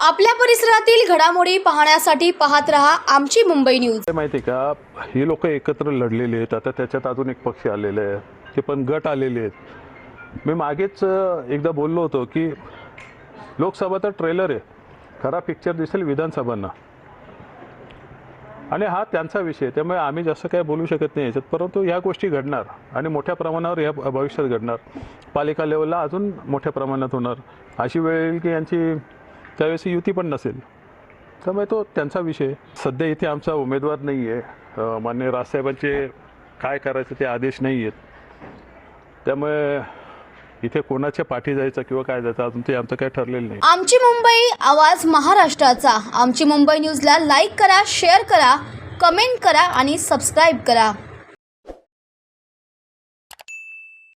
आपल्या परिसरातील घडामोडी पाहण्यासाठी पाहत रहा आमची मुंबई न्यूज. माहिती आहे का? ही लोक एकत्र लढलेली आहेत. आता त्याच्यात अजून एक पक्ष आलेले आहे. ते पण गट आलेले आहेत. मी मागेच एकदा बोललो होतो की लोकसभा तर ट्रेलर आहे. खरा पिक्चर दिसेल विधानसभांना. आणि हा त्यांचा विषय त्यामुळे आम्ही जास्त काय बोलू शकत नाही याच्यात. परंतु ह्या गोष्टी घडणार आणि मोठ्या प्रमाणावर या भविष्यात घडणार. पालिका लेवलला अजून मोठ्या प्रमाणात होणार. अशी वेळ येईल की यांची त्यावेळेस युती पण नसेल. त्यामुळे तो त्यांचा विषय सध्या इथे आमचा उमेदवार नाही आहे. मान्य राजसाहेबांचे काय करायचं ते आदेश नाही आहेत. त्यामुळे इथे कोणाच्या पाठी जायचं किंवा काय जायचं अजून ते आमचं काय ठरलेलं नाही. आमची मुंबई आवाज महाराष्ट्राचा. आमची मुंबई न्यूजला लाईक करा शेअर करा कमेंट करा आणि सबस्क्राईब करा.